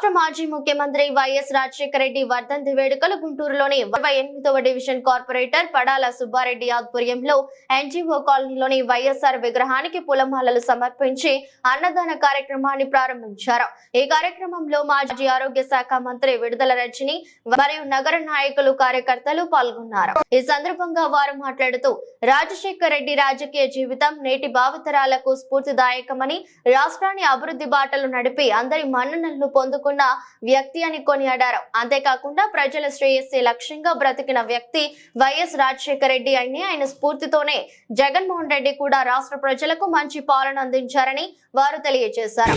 రాష్ట్ర మాజీ ముఖ్యమంత్రి వైఎస్ రాజశేఖర రెడ్డి వర్ధంతి వేడుకలు గుంటూరులోని ఇరవై ఎనిమిదవ డివిజన్ కార్పొరేటర్ పడాల సుబ్బారెడ్డి ఆధ్వర్యంలో ఎన్జీఓ కాలనీలోని వైఎస్ఆర్ విగ్రహానికి పూలమాలలు సమర్పించి అన్నదాన కార్యక్రమాన్ని ప్రారంభించారు. ఈ కార్యక్రమంలో మాజీ ఆరోగ్య శాఖ మంత్రి విడుదల రజని మరియు నగర నాయకులు కార్యకర్తలు పాల్గొన్నారు. ఈ సందర్భంగా వారు మాట్లాడుతూ రాజశేఖర రెడ్డి రాజకీయ జీవితం నేటి భావితరాలకు స్ఫూర్తిదాయకమని రాష్ట్రాన్ని అభివృద్ధి బాటలు నడిపి అందరి మన్ననలను పొందుకున్న వ్యక్తి అని కొనియాడారు. అంతేకాకుండా ప్రజల శ్రేయస్సే లక్ష్యంగా బ్రతికిన వ్యక్తి వైఎస్ రాజశేఖర రెడ్డి అని ఆయన స్ఫూర్తితోనే జగన్మోహన్ రెడ్డి కూడా రాష్ట్ర ప్రజలకు మంచి పాలన అందించారని వారు తెలియజేశారు.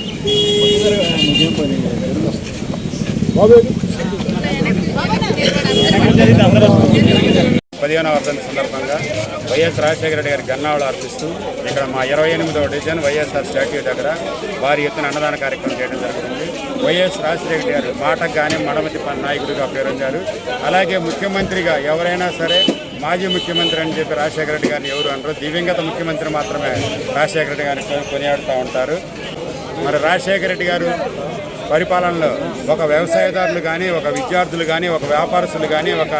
పదిహేనవ వర్ధంతి సందర్భంగా వైఎస్ రాజశేఖర రెడ్డి గారికి గన్నావళి అర్పిస్తూ ఇక్కడ మా ఇరవై ఎనిమిదవ డివిజన్ వైఎస్ఆర్ స్టాట్యూ దగ్గర వారి ఎత్తున అన్నదాన కార్యక్రమం చేయడం జరుగుతుంది. వైఎస్ రాజశేఖర రెడ్డి గారు మాటకు కానీ మడమతి నాయకుడిగా పేరొందారు. అలాగే ముఖ్యమంత్రిగా ఎవరైనా సరే మాజీ ముఖ్యమంత్రి అని చెప్పి రాజశేఖర రెడ్డి గారిని ఎవరు అనరు. దివ్యంగత ముఖ్యమంత్రి మాత్రమే రాజశేఖర రెడ్డి గారిని కొనియాడుతూ ఉంటారు. మరి రాజశేఖర రెడ్డి గారు పరిపాలనలో ఒక వ్యవసాయదారులు కానీ ఒక విద్యార్థులు కానీ ఒక వ్యాపారస్తులు కానీ ఒక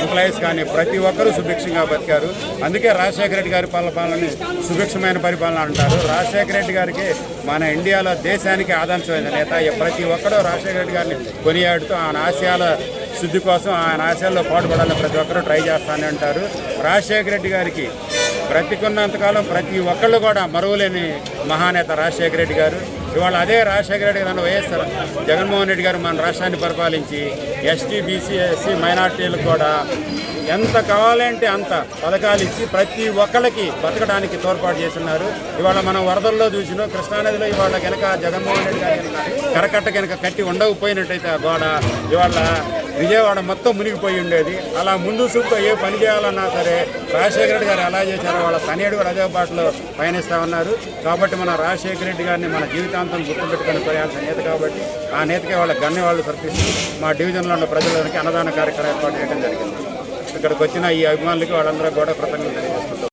ఎంప్లాయీస్ కానీ ప్రతి ఒక్కరూ సుభిక్షంగా బతికారు. అందుకే రాజశేఖర రెడ్డి గారి పరిపాలనని సుభిక్షమైన పరిపాలన అంటారు. రాజశేఖర రెడ్డి గారికి మన ఇండియాలో దేశానికి ఆదర్శమైన నేత. ప్రతి ఒక్కరూ రాజశేఖర రెడ్డి గారిని కొనియాడుతూ ఆయన ఆశయాల శుద్ధి కోసం ఆయన ఆశయాల్లో పాటుపడాలని ప్రతి ఒక్కరూ ట్రై చేస్తానే ఉంటారు రాజశేఖర రెడ్డి గారికి బ్రతికున్నంతకాలం ప్రతి ఒక్కళ్ళు కూడా మరువలేని మహానేత రాజశేఖర రెడ్డి గారు. ఇవాళ అదే రాజశేఖర రెడ్డి గారు వైఎస్ఆర్ జగన్మోహన్ రెడ్డి గారు మన రాష్ట్రాన్ని పరిపాలించి ఎస్టీ బీసీ ఎస్సీ మైనార్టీలకు కూడా ఎంత కావాలంటే అంత పథకాలు ఇచ్చి ప్రతి ఒక్కరికి బతకడానికి తోడ్పాటు చేస్తున్నారు. ఇవాళ మనం వరదల్లో చూసినాం కృష్ణానదిలో ఇవాళ కనుక జగన్మోహన్ రెడ్డి గారు కనుక కరకట్ట కనుక కట్టి ఉండకపోయినట్టయితే ఆ గోడ ఇవాళ విజయవాడ మొత్తం మునిగిపోయి ఉండేది. అలా ముందు చూపుతో ఏ పని చేయాలన్నా సరే రాజశేఖర రెడ్డి గారు ఎలా చేశారో వాళ్ళ తనేడు కూడా అదే బాటలో పయనిస్తూ ఉన్నారు. కాబట్టి మన రాజశేఖర రెడ్డి గారిని మన జీవితాంతం గుర్తుపెట్టుకుని పోయాల్సిన నేత కాబట్టి ఆ నేతకే వాళ్ళ గన్నె వాళ్ళు మా డివిజన్లో ఉన్న ప్రజలకి అన్నదాన కార్యక్రమం ఏర్పాటు చేయడం జరిగింది. ఇక్కడికి వచ్చిన ఈ అభిమానులకి వాళ్ళందరూ కూడా కృతజ్ఞతలు.